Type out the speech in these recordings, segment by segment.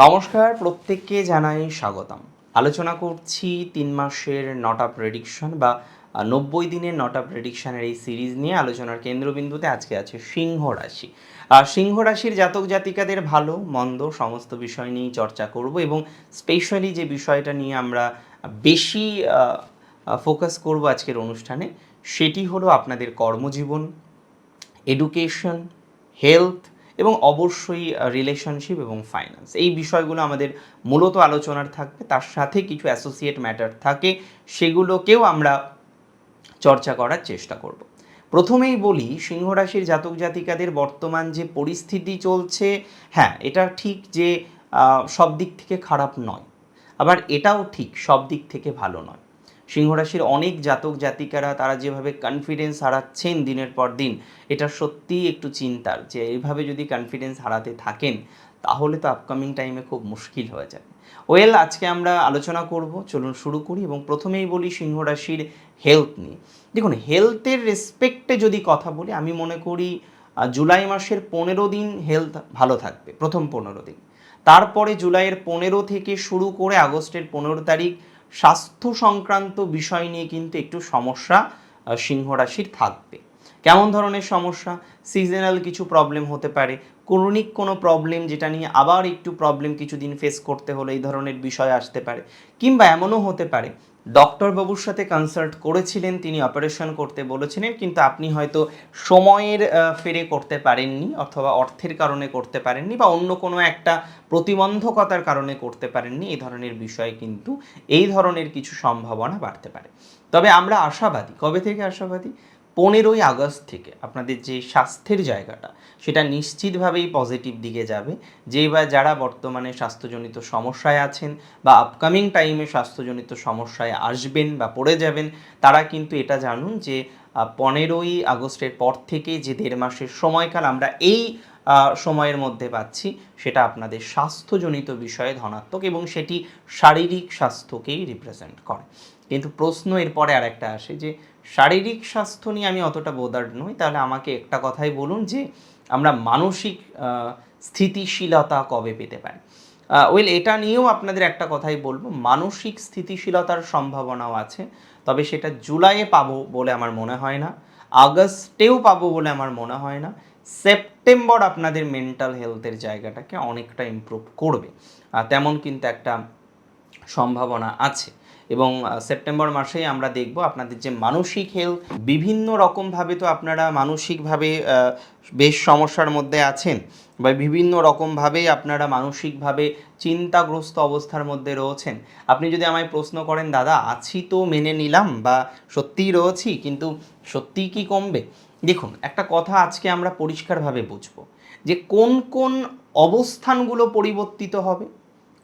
নমস্কার, প্রত্যেককে জানাই স্বাগতম। আলোচনা করছি তিন মাসের নটা প্রেডিকশন বা নব্বই দিনের নটা প্রেডিকশনের এই সিরিজ নিয়ে। আলোচনার কেন্দ্রবিন্দুতে আজকে আছে সিংহ রাশি। আর সিংহ রাশির জাতক জাতিকাদের ভালো, মন্দ সমস্ত বিষয় নিয়েই চর্চা করব এবং স্পেশালি যে বিষয়টা নিয়ে আমরা বেশি ফোকাস করব আজকের অনুষ্ঠানে, সেটি হলো আপনাদের কর্মজীবন এডুকেশন হেলথ এবং অবশ্যই রিলেশনশিপ এবং ফাইন্যান্স এই বিষয়গুলো আমাদের মূলত আলোচনার থাকবে। তার সাথে কিছু অ্যাসোসিয়েট ম্যাটার থাকে, সেগুলোকেও আমরা চর্চা করার চেষ্টা করব। প্রথমেই বলি সিংহ রাশির জাতক জাতিকাদের বর্তমান যে পরিস্থিতি চলছে হ্যাঁ এটা ঠিক যে সব দিক থেকে খারাপ নয়। আবার এটাও ঠিক সব দিক থেকে ভালো নয়। সিংহ রাশির অনেক জাতক জাতিকারা তারা যেভাবে কনফিডেন্স হারাচ্ছেন দিনের পর দিন, এটা সত্যিই একটু চিন্তার যে এইভাবে যদি কনফিডেন্স হারাতে থাকেন, তাহলে তো আপকামিং টাইমে খুব মুশকিল হয়ে যাবে। ওয়েল আজকে আমরা আলোচনা করব, চলুন শুরু করি এবং প্রথমেই বলি সিংহ রাশির হেলথ নিয়ে। দেখুন হেলথের রেসপেক্টে যদি কথা বলি, আমি মনে করি জুলাই মাসের পনেরো দিন হেলথ ভালো থাকবে, প্রথম পনেরো দিন। তারপরে জুলাইয়ের পনেরো থেকে শুরু করে আগস্টের পনেরো তারিখ স্বাস্থ্য সংক্রান্ত বিষয় নিয়ে কিন্তু একটু সমস্যা সিংহ রাশির থাকবে। কেমন ধরনের সমস্যা? সিজনাল কিছু প্রবলেম হতে পারে। ক্রনিক কোনো প্রবলেম যেটা নিয়ে আবার একটু প্রবলেম কিছুদিন ফেস করতে হলে এই ধরনের বিষয় আসতে পারে, কিংবা এমনও হতে পারে, ডক্টরবাবুর সাথে কনসাল্ট করেছিলেন, তিনি অপারেশন করতে বলেছিলেন, কিন্তু আপনি হয়তো সময়ের ফেরে করতে পারেননি অথবা অর্থের কারণে করতে পারেননি বা অন্য কোনো একটা প্রতিবন্ধকতার কারণে করতে পারেননি, এই ধরনের বিষয় কিন্তু এই ধরনের কিছু সম্ভাবনা বাড়তে পারে। তবে আমরা আশাবাদী, কবে থেকে আশাবাদী? পনেরোই আগস্ট থেকে আপনাদের যে স্বাস্থ্যের জায়গাটা, সেটা নিশ্চিতভাবেই পজিটিভ দিকে যাবে। যে বা যারা বর্তমানে স্বাস্থ্যজনিত সমস্যায় আছেন বা আপকামিং টাইমে স্বাস্থ্যজনিত সমস্যায় আসবেন বা পড়ে যাবেন, তারা কিন্তু এটা জানুন যে পনেরোই আগস্টের পর থেকে যে দেড় মাসের সময়কাল আমরা এই সময়ের মধ্যে পাচ্ছি, সেটা আপনাদের স্বাস্থ্যজনিত বিষয়ে ধনাত্মক এবং সেটি শারীরিক স্বাস্থ্যকেই রিপ্রেজেন্ট করে। কিন্তু প্রশ্ন এরপরে আর একটা আসে যে, শারীরিক স্বাস্থ্য নিয়ে আমি অতটা বোদার্ড নই। তাহলে আমাকে একটা কথাই বলুন যে, আমরা মানসিক স্থিতিশীলতা কবে পেতে পারি? ওয়েল এটা নিয়েও আপনাদের একটা কথাই বলব। মানসিক স্থিতিশীলতার সম্ভাবনাও আছে। তবে সেটা জুলাইয়ে পাবো বলে আমার মনে হয় না। আগস্টেও পাবো বলে আমার মনে হয় না। সেপ্টেম্বর আপনাদের মেন্টাল হেলথের জায়গাটাকে অনেকটা ইমপ্রুভ করবে। তেমন কিন্তু একটা সম্ভাবনা আছে। এবং সেপ্টেম্বর মাসেই আমরা দেখব আপনাদের যে মানসিক হেলথ বিভিন্ন রকমভাবে তো আপনারা মানসিকভাবে বেশ সমস্যার মধ্যে আছেন বা বিভিন্ন রকমভাবেই আপনারা মানসিকভাবে চিন্তাগ্রস্ত অবস্থার মধ্যে রয়েছেন। আপনি যদি আমায় প্রশ্ন করেন, দাদা, আছি তো মেনে নিলাম বা সত্যিই রয়েছি, কিন্তু সত্যিই কি কমবে? দেখুন, একটা কথা আজকে আমরা পরিষ্কারভাবে বুঝব যে কোন কোন অবস্থানগুলো পরিবর্তিত হবে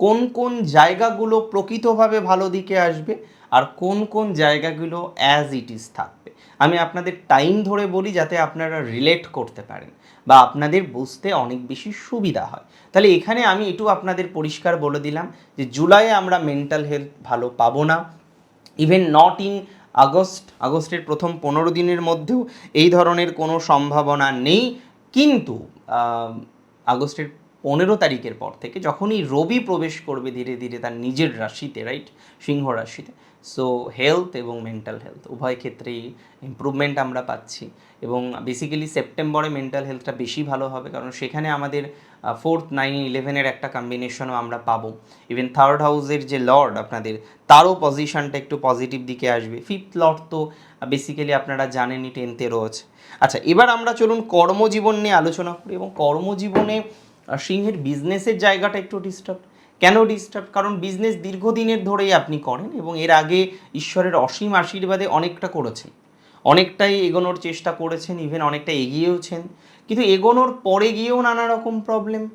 কোন কোন জায়গাগুলো প্রকৃতভাবে ভালো দিকে আসবে আর কোন কোন জায়গাগুলো অ্যাজ ইট ইজ থাকবে? আমি আপনাদের টাইম ধরে বলি যাতে আপনারা রিলেট করতে পারেন বা আপনাদের বুঝতে অনেক বেশি সুবিধা হয়। তাহলে এখানে আমি একটু আপনাদের পরিষ্কার বলে দিলাম যে জুলাইয়ে আমরা মেন্টাল হেলথ ভালো পাবো না। ইভেন নট ইন আগস্ট আগস্টের প্রথম পনেরো দিনের মধ্যেও এই ধরনের কোনো সম্ভাবনা নেই। কিন্তু আগস্টের পনেরো তারিখের পর থেকে যখনই রবি প্রবেশ করবে ধীরে ধীরে তার নিজের রাশিতে রাইট সিংহ রাশিতে। সো হেলথ এবং মেন্টাল হেলথ উভয় ক্ষেত্রেই ইমপ্রুভমেন্ট আমরা পাচ্ছি। এবং বেসিক্যালি সেপ্টেম্বরে মেন্টাল হেলথটা বেশি ভালো হবে, কারণ সেখানে আমাদের ফোর্থ নাইন ইলেভেনের একটা কম্বিনেশনও আমরা পাবো। ইভেন থার্ড হাউসের যে লর্ড আপনাদের, তারও পজিশনটা একটু পজিটিভ দিকে আসবে। ফিফথ লর্ড তো বেসিক্যালি আপনারা জানেনই টেনতে রয়েছে। আচ্ছা এবার আমরা চলুন কর্মজীবন নিয়ে আলোচনা করি এবং কর্মজীবনে সিংহের বিজনেসের জায়গাটা একটু ডিস্টার্ব কেন ডিস্টার্ব কারণ বিজনেস দীর্ঘদিনের ধরেই আপনি করেন এবং এর আগে ঈশ্বরের অসীম আশীর্বাদে অনেকটা করেছেন। অনেকটাই এগোনোর চেষ্টা করেছেন ইভেন অনেকটা এগিয়েওছেন। কিন্তু এগোনোর পরে গিয়েও নানা রকম প্রবলেম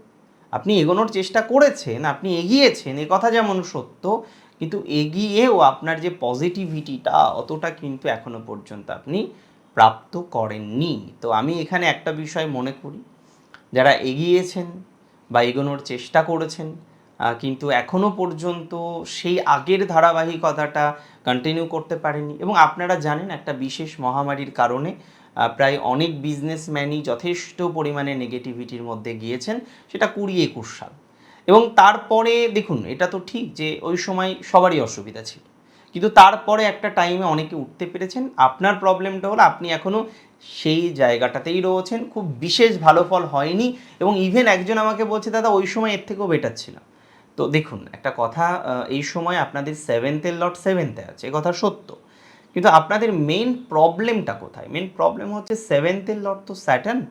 আপনি এগোনোর চেষ্টা করেছেন, আপনি এগিয়েছেন, এ কথা যেমন সত্য, কিন্তু এগিয়েও আপনার যে পজিটিভিটিটা অতটা কিন্তু এখনও পর্যন্ত আপনি প্রাপ্ত করেননি। তো আমি এখানে একটা বিষয় মনে করি যারা এগিয়েছেন বা এগোনোর চেষ্টা করেছেন কিন্তু এখনও পর্যন্ত সেই আগের ধারাবাহিকতাটা কন্টিনিউ করতে পারেনি এবং আপনারা জানেন একটা বিশেষ মহামারীর কারণে প্রায় অনেক বিজনেসম্যানই যথেষ্ট পরিমাণে নেগেটিভিটির মধ্যে গিয়েছেন, সেটা কুড়ি একুশ সাল। এবং তারপরে দেখুন, এটা তো ঠিক যে ওই সময় সবারই অসুবিধা ছিল। কিন্তু তারপরে একটা টাইমে অনেকে উঠতে পেরেছেন। আপনার প্রবলেমটা হলো আপনি এখনও সেই জায়গাটাতেই রয়েছেন। খুব বিশেষ ভালো ফল হয়নি এবং ইভেন একজন আমাকে বলছে, দাদা, ওই সময় এর থেকেও বেটার ছিলাম তো দেখুন, একটা কথা এই সময় আপনাদের সেভেন্থের লট সেভেন্থে আছে, এ কথা সত্য। কিন্তু আপনাদের মেন প্রবলেমটা কোথায়? মেন প্রবলেম হচ্ছে সেভেন্থের লট তো স্যাটার্ন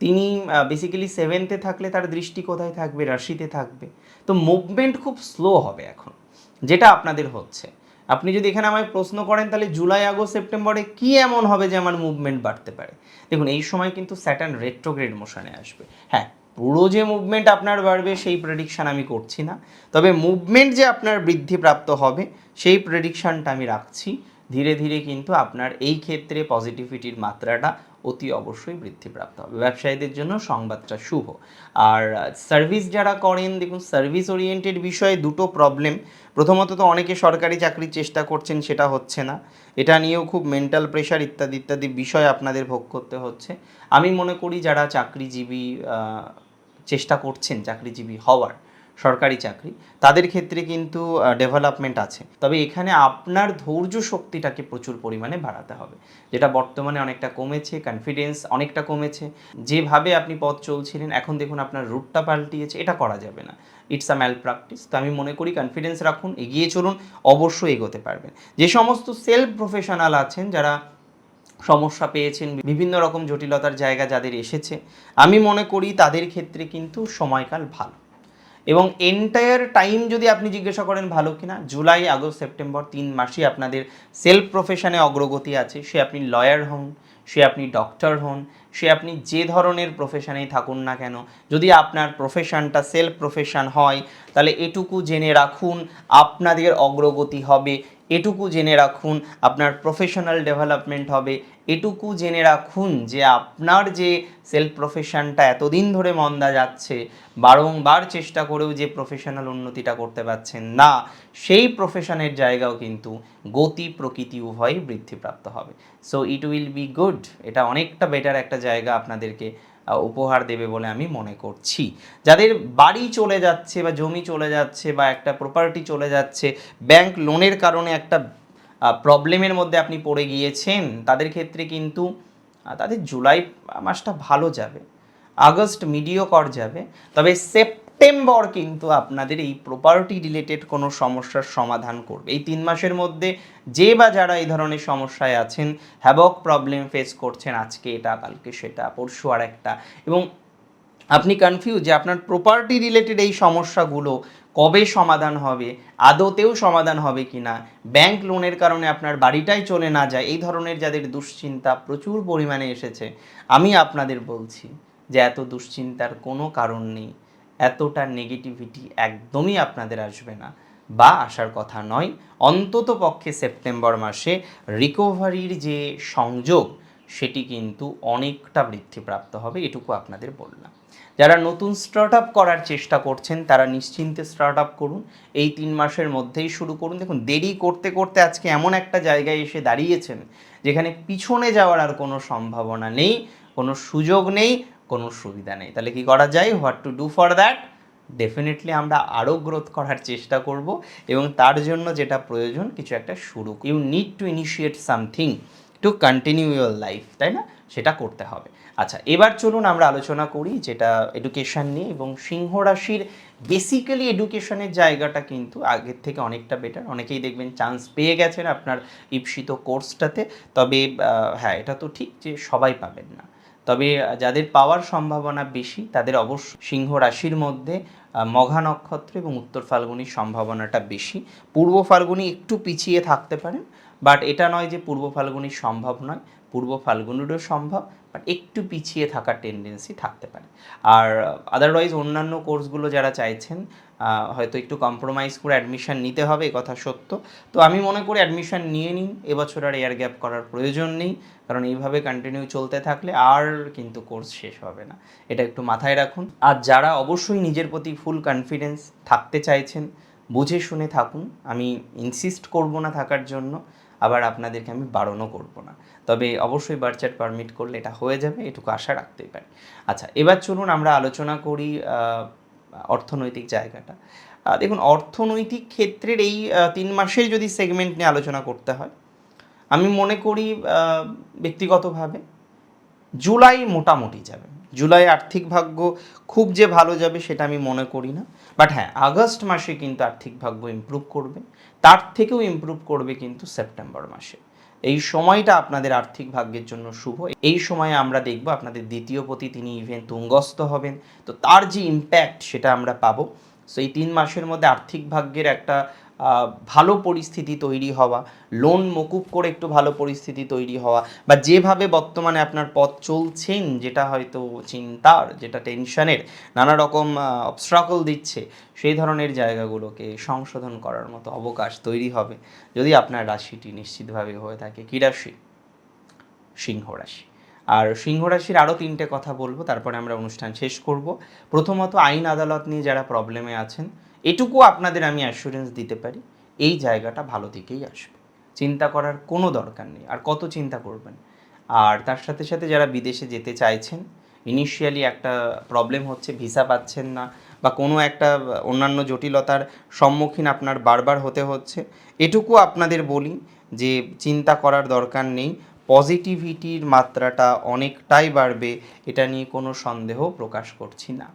তিনি বেসিক্যালি সেভেন্থে থাকলে তার দৃষ্টি কোথায় থাকবে? রাশিতে থাকবে। তো মুভমেন্ট খুব স্লো হবে এখন, যেটা আপনাদের হচ্ছে। আপনি যদি এখানে আমায় প্রশ্ন করেন, তাহলে জুলাই, আগস্ট, সেপ্টেম্বরে কি এমন হবে যে আমার মুভমেন্ট বাড়তে পারে? দেখুন, এই সময় কিন্তু স্যাটার্ন রেট্রোগ্রেড মোশনে আসবে। হ্যাঁ পুরো যে মুভমেন্ট আপনার বাড়বে, সেই প্রেডিকশান আমি করছি না। তবে মুভমেন্ট যে আপনার বৃদ্ধিপ্রাপ্ত হবে, সেই প্রেডিকশানটা আমি রাখছি। ধীরে ধীরে কিন্তু আপনার এই ক্ষেত্রে পজিটিভিটির মাত্রাটা অতি অবশ্যই বৃদ্ধিপ্রাপ্ত হবে। ব্যবসায়ীদের জন্য সংবাদটা শুভ। আর সার্ভিস যারা করেন, দেখুন সার্ভিস ওরিয়েন্টেড বিষয়ে দুটো প্রবলেম প্রথমত তো অনেকে সরকারি চাকরির চেষ্টা করছেন, সেটা হচ্ছে না। এটা নিয়েও খুব মেন্টাল প্রেশার ইত্যাদি ইত্যাদি বিষয় আপনাদের ভোগ করতে হচ্ছে। আমি মনে করি যারা চাকরিজীবী চেষ্টা করছেন, চাকরিজীবী হওয়ার সরকারি চাকরি, তাদের ক্ষেত্রে কিন্তু ডেভেলপমেন্ট আছে। তবে এখানে আপনার ধৈর্য শক্তিটাকে প্রচুর পরিমাণে বাড়াতে হবে। যেটা বর্তমানে অনেকটা কমেছে কনফিডেন্স অনেকটা কমেছে। যেভাবে আপনি পথ চলছিলেন, এখন দেখুন আপনার রুটটা পাল্টিয়েছে, এটা করা যাবে না। ইটস আ ম্যাল প্র্যাকটিস তো আমি মনে করি কনফিডেন্স রাখুন, এগিয়ে চলুন, অবশ্যই এগোতে পারবেন। যে সমস্ত সেলফ প্রফেশনাল আছেন, যারা সমস্যা পেয়েছেন, বিভিন্ন রকম জটিলতার জায়গা যাদের এসেছে, আমি মনে করি তাদের ক্ষেত্রে কিন্তু সময়কাল ভালো। এবং এন্টায়ার টাইম যদি আপনি জিজ্ঞাসা করেন ভালো কিনা, জুলাই, আগস্ট, সেপ্টেম্বর তিন মাসই আপনাদের সেলফ প্রফেশনে অগ্রগতি আছে। সে আপনি লয়ার হন, সে আপনি ডক্টর হন, সে আপনি যে ধরনের প্রফেশনেই থাকুন না কেন, যদি আপনার প্রফেশনটা সেলফ প্রফেশন হয় তাহলে এটুকু জেনে রাখুন আপনাদের অগ্রগতি হবে, এটুকু জেনে রাখুন আপনার প্রফেশনাল ডেভেলপমেন্ট হবে, এটুকু জেনে রাখুন যে আপনার যে সেলফ প্রফেশনটা এতদিন ধরে মন্দা যাচ্ছে, বারংবার চেষ্টা করেও যে প্রফেশনাল উন্নতিটা করতে পারছেন না, সেই প্রফেশনের জায়গাও কিন্তু গতি, প্রকৃতি উভয়ই বৃদ্ধিপ্রাপ্ত হবে। So it will be good এটা অনেকটা বেটার একটা জায়গা আপনাদেরকে উপহার দেবে বলে আমি মনে করছি। যাদের বাড়ি চলে যাচ্ছে বা জমি চলে যাচ্ছে বা একটা প্রপার্টি চলে যাচ্ছে ব্যাংক লোনের কারণে একটা প্রবলেমের মধ্যে আপনি পড়ে গিয়েছেন, তাদের ক্ষেত্রে কিন্তু তাদের জুলাই মাসটা ভালো যাবে, আগস্ট মিডিও কর যাবে, তবে সেপ্টেম্বর কিন্তু আপনাদের এই প্রপার্টি রিলেটেড কোনো সমস্যার সমাধান করবে। এই তিন মাসের মধ্যে যে বা যারা এই ধরনের সমস্যায় আছেন হ্যাবক প্রবলেম ফেস করছেন আজকে এটা, কালকে সেটা, পরশু আর একটা এবং আপনি কনফিউজ যে আপনার প্রপার্টি রিলেটেড এই সমস্যাগুলো কবে সমাধান হবে, আদতেও সমাধান হবে কি না ব্যাংক লোনের কারণে আপনার বাড়িটাই চলে না যায়, এই ধরনের যাদের দুশ্চিন্তা প্রচুর পরিমাণে এসেছে, আমি আপনাদের বলছি যে এত দুশ্চিন্তার কোনো কারণ নেই। এতটা নেগেটিভিটি একদমই আপনাদের আসবে না। বা আসার কথা নয়, অন্তত পক্ষে সেপ্টেম্বর মাসে রিকভারির যে সংযোগ, সেটি কিন্তু অনেকটা বৃদ্ধিপ্রাপ্ত হবে, এটুকু আপনাদের বললাম। যারা নতুন স্টার্ট আপ করার চেষ্টা করছেন, তারা নিশ্চিন্তে স্টার্ট আপ করুন। এই তিন মাসের মধ্যেই শুরু করুন। দেখুন, দেরি করতে করতে আজকে এমন একটা জায়গায় এসে দাঁড়িয়েছেন, যেখানে পিছনে যাওয়ার আর কোনো সম্ভাবনা নেই, কোনো সুযোগ নেই। কোনো সুবিধা নেই। তাহলে কি করা যায়? What to do for that definitely আমরা আরও গ্রোথ করার চেষ্টা করব এবং তার জন্য যেটা প্রয়োজন, কিছু একটা শুরু you need to initiate something to continue your life তাই না? সেটা করতে হবে। আচ্ছা এবার চলুন আমরা আলোচনা করি যেটা এডুকেশন নিয়ে এবং সিংহ রাশির বেসিক্যালি এডুকেশনের জায়গাটা কিন্তু আগের থেকে অনেকটা বেটার অনেকেই দেখবেন চান্স পেয়ে গেছেন আপনার ইপসিত কোর্সটাতে তবে হ্যাঁ এটা তো ঠিক যে সবাই পাবেন না। তবে যাদের পাওয়ার সম্ভাবনা বেশি, তাদের অবশ্য সিংহ রাশির মধ্যে মঘা নক্ষত্র এবং উত্তর ফাল্গুনির সম্ভাবনাটা বেশি। পূর্ব ফাল্গুনি একটু পিছিয়ে থাকতে পারেন, বাট এটা নয় যে পূর্ব ফাল্গুনির সম্ভব নয়। পূর্ব ফাল্গুনিরও সম্ভব বাট একটু পিছিয়ে থাকার টেন্ডেন্সি থাকতে পারে। আর আদারওয়াইজ অন্যান্য কোর্সগুলো যারা চাইছেন হয়তো একটু কম্প্রোমাইজ করে অ্যাডমিশান নিতে হবে কথা সত্য। তো আমি মনে করি অ্যাডমিশন নিয়ে নিন এবছর আর এয়ার গ্যাপ করার প্রয়োজন নেই, কারণ এইভাবে কন্টিনিউ চলতে থাকলে আর কিন্তু কোর্স শেষ হবে না। এটা একটু মাথায় রাখুন। আর যারা অবশ্যই নিজের প্রতি ফুল কনফিডেন্স থাকতে চাইছেন, বুঝে শুনে থাকুন। আমি ইনসিস্ট করব না থাকার জন্য। আবার আপনাদেরকে আমি বারণও করব না। তবে অবশ্যই বার্চার পারমিট করলে এটা হয়ে যাবে, এটুকু আশা রাখতেই পারি। আচ্ছা এবার চলুন আমরা আলোচনা করি অর্থনৈতিক জায়গাটা। দেখুন, অর্থনৈতিক ক্ষেত্রের এই তিন মাসের যদি সেগমেন্ট নিয়ে আলোচনা করতে হয়, আমি মনে করি ব্যক্তিগতভাবে জুলাই মোটামুটি যাবে। জুলাই আর্থিক ভাগ্য খুব যে ভালো যাবে সেটা আমি মনে করি না। বাট হ্যাঁ আগস্ট মাসে কিন্তু আর্থিক ভাগ্য ইমপ্রুভ করবে। তার থেকেও ইমপ্রুভ করবে কিন্তু সেপ্টেম্বর মাসে। এই সময়টা আপনাদের আর্থিক ভাগ্যের জন্য শুভ। এই সময়ে আমরা দেখব আপনাদের দ্বিতীয় পতি, তিনি ইভেন তুঙ্গস্থ হবেন। তো তার যে ইম্প্যাক্ট সেটা আমরা পাবো। সো এই তিন মাসের মধ্যে আর্থিক ভাগ্যের একটা ভালো পরিস্থিতি তৈরি হওয়া লোন মকুব করে একটু ভালো পরিস্থিতি তৈরি হওয়া বা যেভাবে বর্তমানে আপনার পথ চলছেন, যেটা হয়তো চিন্তার, যেটা টেনশনের নানা রকম অবস্ট্রাকল দিচ্ছে, সেই ধরনের জায়গাগুলোকে সংশোধন করার মতো অবকাশ তৈরি হবে যদি আপনার রাশিটি নিশ্চিতভাবে হয়ে থাকে। কী রাশি? সিংহ রাশি। আর সিংহ রাশির আরও তিনটে কথা বলব, তারপরে আমরা অনুষ্ঠান শেষ করব। প্রথমত আইন আদালত নিয়ে যারা প্রবলেমে আছেন এটুকু আপনাদের আমি অ্যাসুরেন্স দিতে পারি, এই জায়গাটা ভালো দিকেই আসবে। চিন্তা করার কোনো দরকার নেই, আর কত চিন্তা করবেন? আর তার সাথে সাথে যারা বিদেশে যেতে চাইছেন ইনিশিয়ালি একটা প্রবলেম হচ্ছে ভিসা পাচ্ছেন না, বা কোনো একটা অন্যান্য জটিলতার সম্মুখীন আপনার বারবার হতে হচ্ছে, এটুকু আপনাদের বলি যে চিন্তা করার দরকার নেই পজিটিভিটির মাত্রাটা অনেকটাই বাড়বে, এটা নিয়ে কোনো সন্দেহ প্রকাশ করছি না।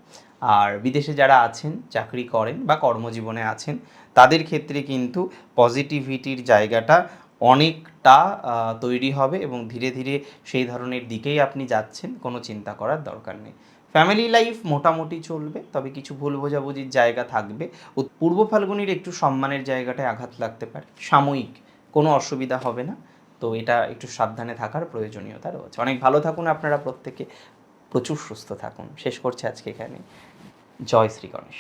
আর বিদেশে যারা আছেন, চাকরি করেন বা কর্মজীবনে আছেন, তাদের ক্ষেত্রে কিন্তু পজিটিভিটির জায়গাটা অনেকটা তৈরি হবে এবং ধীরে ধীরে সেই ধরনের দিকেই আপনি যাচ্ছেন, কোনো চিন্তা করার দরকার নেই। ফ্যামিলি লাইফ মোটামুটি চলবে, তবে কিছু ভুল বোঝাবুঝির জায়গা থাকবে। পূর্ব ফাল্গুনির একটু সম্মানের জায়গাটায় আঘাত লাগতে পারে। সাময়িক, কোনো অসুবিধা হবে না। তো এটা একটু সাবধানে থাকার প্রয়োজনীয়তা রয়েছে। অনেক ভালো থাকুন আপনারা প্রত্যেকে। প্রচুর সুস্থ থাকুন। শেষ করছে আজকে এখানে। জয় শ্রী গণেশ।